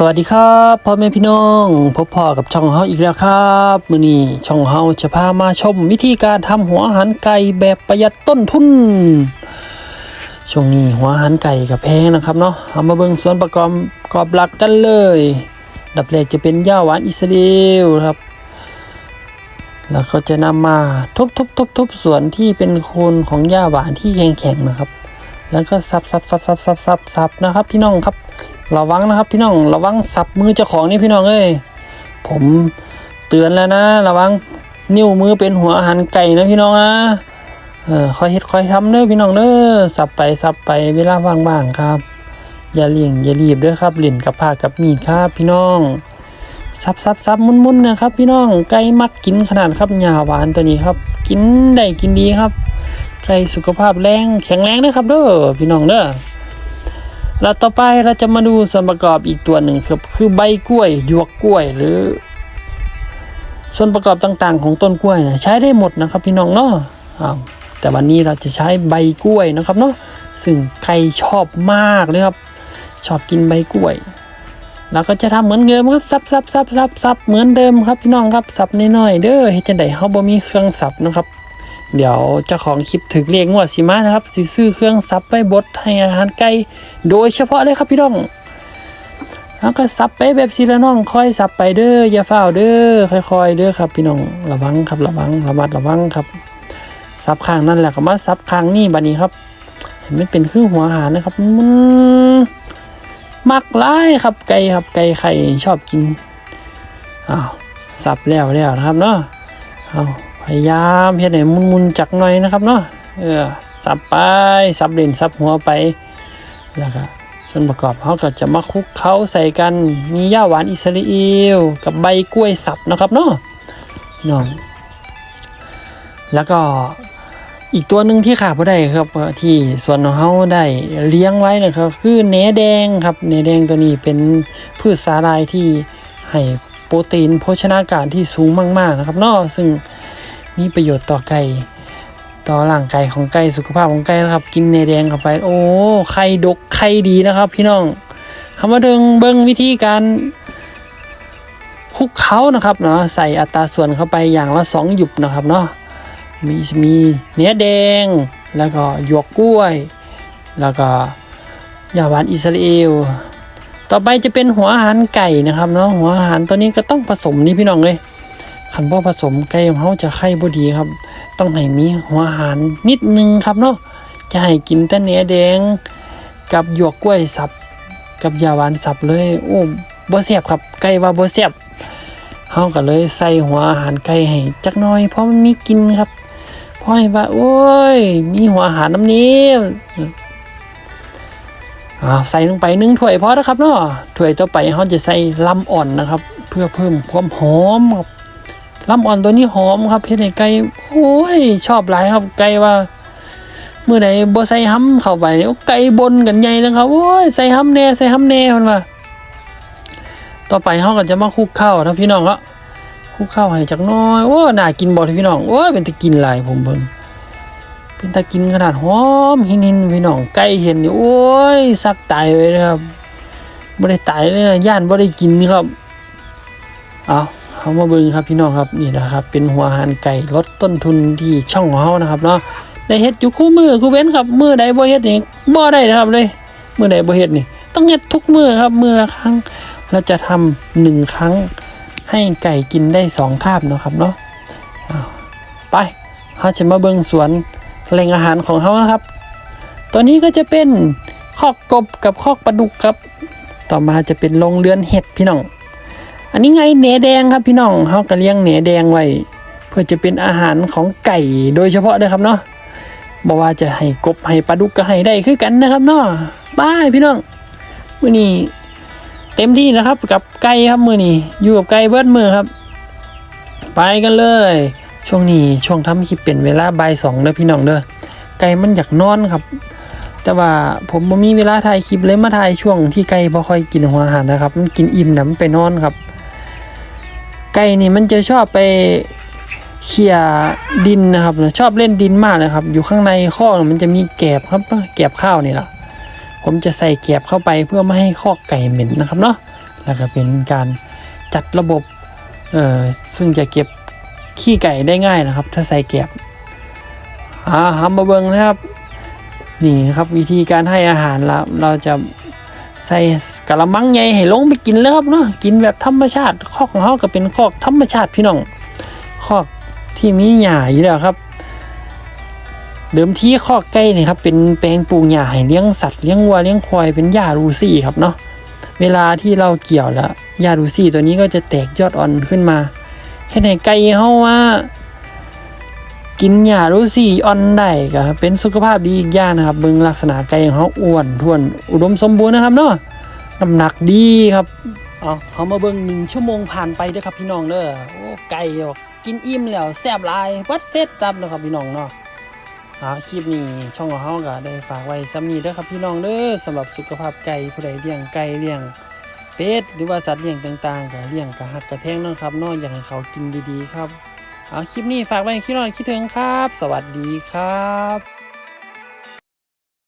สวัสดีครับพ่อแม่พี่น้องพบพ่อกับช่องเฮาอีกแล้วครับมื้อนี้ช่องเฮาจะพามาชมวิธีการทำหัวอาหารไก่แบบประหยัดต้นทุน ช่วงนี้หัวอาหารไก่กับแพงนะครับเนาะเอามาเบิ่งส่วนประกอบประกอบหลักกันเลย ดับแรกจะเป็นย่าหวานอิสราเอลครับ แล้วก็จะนำมาทุบทุบทุบทุบส่วนที่เป็นโคนของหญ้าหวานที่แข็งๆนะครับ แล้วก็สับสับสับสับสับสับสับนะครับ พี่น้องครับ ระวังนะครับพี่น้องระวังสับมือเจ้าของนี่พี่น้องเอ้ยผมเตือนแล้วนะระวังนิ้วมือเป็นหัวอาหารไก่นะพี่น้องนะเออคอยเฮ็ดคอยทำเด้อพี่น้องเด้อสับไปสับไปเวลาว่างๆครับ อย่าเลี่ยงอย่ารีบเด้อครับเล่นกับผ้ากับมีดครับพี่น้องสับสับสับมุนๆนะครับ พี่น้องไก่มักกินขนาดครับหญ้าหวานตัวนี้ครับ กินได้กินดีครับไก่สุขภาพแรงแข็งแรงนะครับเด้อพี่น้องเด้อ แล้วต่อไปเราจะมาดูส่วนประกอบอีกตัวหนึ่งครับ คือใบกล้วยหยวกกล้วยหรือ ส่วนประกอบต่างๆ ของต้นกล้วยนะใช้ได้หมดนะครับ พี่น้องเนาะแต่วันนี้เราจะใช้ใบกล้วยนะครับเนาะซึ่งใครชอบมากเลยครับ ชอบกินใบกล้วยเราก็จะทำเหมือนเดิมครับซับซับซับซับซับเหมือนเดิมครับพี่น้องครับสับน้อยๆเด้อเฮ็ดจังไดเฮาบ่มีเครื่องสับนะครับ เดี๋ยวเจ้าของคลิปถึกเรียกงวดสิมานะครับสิซื้อเครื่องซับไปบดให้อาหารไก่โดยเฉพาะเลยครับพี่น้องแล้วก็ซับไปแบบสีละน้องค่อยซับไปเด้ออย่าเฝ้าเด้อค่อยๆเด้อครับพี่น้องระวังครับระวังระมัดระวังครับซับข้างนั่นแหละก็มาซับข้างนี่บัดนี้ครับเห็นไหมเป็นเครื่องหัวหานะครับมันมักหลายครับไก่ครับไก่ไข่ชอบกินอ้าวซับแล้วแล้วนะครับเนาะเอา พยายามเฮ็ดให้มุนๆจักหน่อยนะครับเนาะเออสับไปสับเด่นสับหัวไปแล้วก็ส่วนประกอบเขาก็จะมาคลุกเคล้าใส่กันมีย่าหวานอิสราเอลกับใบกล้วยสับนะครับเนาะน้องแล้วก็อีกตัวหนึ่งที่ขาดไม่ได้ครับที่ส่วนของเขาได้เลี้ยงไว้นะครับ คือเนแดงครับเนแดงตัวนี้เป็นพืชสาหร่ายที่ให้โปรตีนโภชนาการที่สูงมาก ๆนะครับเนาะซึ่ง มีประโยชน์ต่อไก่ต่อร่างกายของไก่สุขภาพของไก่นะครับ กินเนยแดงเข้าไป โอ้ไข่ดกไข่ดีนะครับ พี่น้องทำมาเดิงเบิ้งวิธีการคลุกเขานะครับเนาะใส่อัตราส่วนเข้าไปอย่างละสองหยุบนะครับเนาะมีมีเนื้อแดง แล้วก็หยวกกล้วย แล้วก็ยาหวานอิสราเอลต่อไปจะเป็นหัวอาหารไก่นะครับเนาะหัวอาหารตัวนี้ก็ต้องผสมนี่พี่น้องเลย คันบ่ผสมไก่ของเขาจะไข่บ่ดีครับ ต้องให้มีหัวหารนิดนึงครับเนาะจะให้กินแต่เนื้อแดง กับหยวกกล้วยสับ กับยาหวานสับเลยโอ้บ่แซ่บครับไก่ว่าบ่แซ่บเฮาก็เลยใส่หัวอาหารไก่ให้จักหน่อย เพราะมันมีกลินครับเพราะให้ว่า โอ้ย มีหัวอาหารน้ำนี้อ่าใส่ลงไปหนึ่งถ้วยพอแล้วครับเนาะถ้วยต่อไปเขาจะใส่ลำอ่อนนะครับ เพื่อเพิ่มความหอมครับ ลำอ่อนตัวนี้หอมครับเฮ็ดให้ไก่โอ้ยชอบหลายครับไก่ว่าเมื่อใดบ่ใส่ห้ำเข้าไปเนี่ยไก่บนกันใหญ่นะครับโอ้ยใส่ห้ำแน่ใส่ห้ำแน่มันว่าต่อไปเฮาก็จะมาคุกข้าวนะพี่น้องก็คุกข้าวให้จักน้อยโอ้น่ากินบ่พี่น้องโอ้ยเป็นตะกินหลายผมเบิ่งเป็นตะกินขนาดหอมหินๆพี่น้องไก่เห็นนี่โอ้ยสักตายเลยนะครับบ่ได้ตายเลยย่านบ่ได้กินครับเอา เขามาเบิ่งครับพี่น้องครับนี่นะครับ เป็นหัวหารไก่ลดต้นทุนที่ช่องของเขานะครับเนาะได้เฮ็ดอยู่คู่มือคู่เว้นครับมือใดบ่เฮ็ดนี่บ่ได้นะครับเลยมือใดบ่เฮ็ดนี่ ต้องเฮ็ดทุกมือครับมือละครั้งเราจะทำหนึ่งครั้งให้ไก่กินได้สองคาบเนาะครับเนาะไปเขาจะมาเบิ่งสวนแหล่งอาหารของเขานะครับ ตัวนี้ก็จะเป็นคอกกบกับคอกปลาดุกครับ ต่อมาจะเป็นโรงเรือนเห็ดพี่น้อง อันนี้ไงเนแดงครับพี่น้องเขาก็เลี้ยงเนแดงไว้เพื่อจะเป็นอาหารของไก่โดยเฉพาะเลยครับเนาะบอกว่าจะให้กบให้ปลาดุกก็ให้ได้คือกันนะครับเนาะบายพี่น้องมื้อนี้เต็มที่นะครับกับไก่ครับมือนี้อยู่กับไก่เบิดมือครับ ไปกันเลย ช่วงนี้ช่วงทำคลิปเป็นเวลาบ่ายสองเด้อพี่น้องเด้อไก่มันอยากนอนครับ แต่ว่าผมบ่มีเวลาถ่ายคลิปเลยมาถ่ายช่วงที่ไก่บ่ค่อยกินหัวอาหารนะครับมันกินอิ่มนะมันไปนอนครับ ไก่นี่มันจะชอบไปเขี่ยดินนะครับ ชอบเล่นดินมากเลยครับ อยู่ข้างในข้อกมันจะมีแกบครับแกบข้าวนี่แหละผมจะใส่แกบเข้าไปเพื่อไม่ให้ข้อกไก่เหม็นนะครับเนาะแล้วก็เป็นการจัดระบบเอ่อซึ่งจะเก็บขี้ไก่ได้ง่ายนะครับ ถ้าใส่แกบอาหามาเบิงนะครับ นี่นะครับวิธีการให้อาหารเราเราจะ ใส่กระมังใหญ่ให้ลงไปกินเลยครับเนาะกินแบบธรรมชาติคอกของเขาก็เป็นคอกธรรมชาติพี่น้องคอกที่มีหญ้าอยู่แล้วครับ เดิมทีคอกไก่นี่ครับเป็นแปลงปลูกหญ้าให้เลี้ยงสัตว์เลี้ยงวัวเลี้ยงควายเป็นหญ้ารูซี่ครับเนาะเวลาที่เราเกี่ยวแล้วหญ้ารูซี่ตัวนี้ก็จะแตกยอดอ่อนขึ้นมาให้ในไก่เฮาว่า กินหญ้ารูซี่อ่อนได้ก็เป็นสุขภาพดีอีกอย่างนะครับ เบิ่งลักษณะไก่ของเฮาอ้วนท้วนอุดมสมบูรณ์นะครับเนาะน้ำหนักดีครับเอาเฮามาเบิ่งหนึ่งชั่วโมงผ่านไปเด้อครับพี่น้องเด้อโอ้ไก่กินอิ่มแล้วแซ่บลายเบิดเสร็จจับนะครับพี่น้องเนาะอาคลิปนี้ช่องของเฮาก็ได้ฝากไว้ซ้ำนี้ด้อครับพี่น้องเด้อสำหรับสุขภาพไก่ผู้ใดเลี้ยงไก่เลี้ยงเป็ดหรือว่าสัตว์เลี้ยงต่างๆก็เลี้ยงกระหักกระแพงเนาะครับเนาะอย่ากให้เขากินดีๆครับ เอาคลิปนี้ฝากไว้คิดน้องคิดถึงครับ สวัสดีครับ